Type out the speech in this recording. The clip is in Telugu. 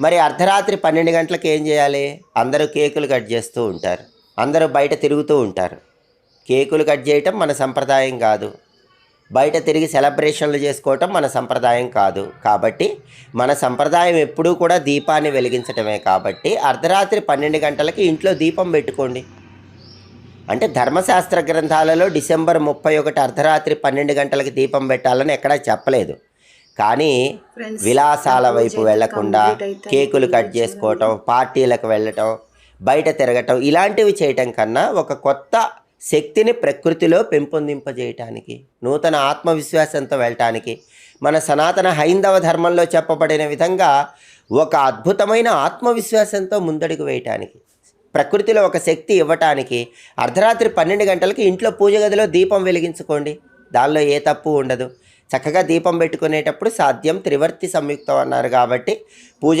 మరి అర్ధరాత్రి పన్నెండు గంటలకు ఏం చేయాలి? అందరూ కేకులు కట్ చేస్తూ ఉంటారు. అందరూ బయట తిరుగుతూ ఉంటారు. కేకులు కట్ చేయటం మన సంప్రదాయం కాదు. బయట తిరిగి సెలబ్రేషన్లు చేసుకోవటం మన సంప్రదాయం కాదు. కాబట్టి మన సంప్రదాయం ఎప్పుడూ కూడా దీపాన్ని వెలిగించటమే. కాబట్టి అర్ధరాత్రి పన్నెండు గంటలకి ఇంట్లో దీపం పెట్టుకోండి. అంటే ధర్మశాస్త్ర గ్రంథాలలో డిసెంబర్ ముప్పై ఒకటి అర్ధరాత్రి పన్నెండు గంటలకి దీపం పెట్టాలని ఎక్కడా చెప్పలేదు. కానీ విలాసాల వైపు వెళ్ళకుండా కేకులు కట్ చేసుకోవటం పార్టీలకు వెళ్ళటం బయట తిరగటం ఇలాంటివి చేయటం కన్నా ఒక కొత్త శక్తిని ప్రకృతిలో పెంపొందింపజేయటానికి నూతన ఆత్మవిశ్వాసంతో వెళ్ళటానికి మన సనాతన హైందవ ధర్మంలో చెప్పబడిన విధంగా ఒక అద్భుతమైన ఆత్మవిశ్వాసంతో ముందడుగు వేయటానికి ప్రకృతిలో ఒక శక్తి ఇవ్వటానికి అర్ధరాత్రి పన్నెండు గంటలకి ఇంట్లో పూజ గదిలో దీపం వెలిగించుకోండి. దానిలో ఏ తప్పు ఉండదు. చక్కగా దీపం పెట్టుకునేటప్పుడు సాధ్యం త్రివర్తి సంయుక్తం అన్నారు కాబట్టి పూజ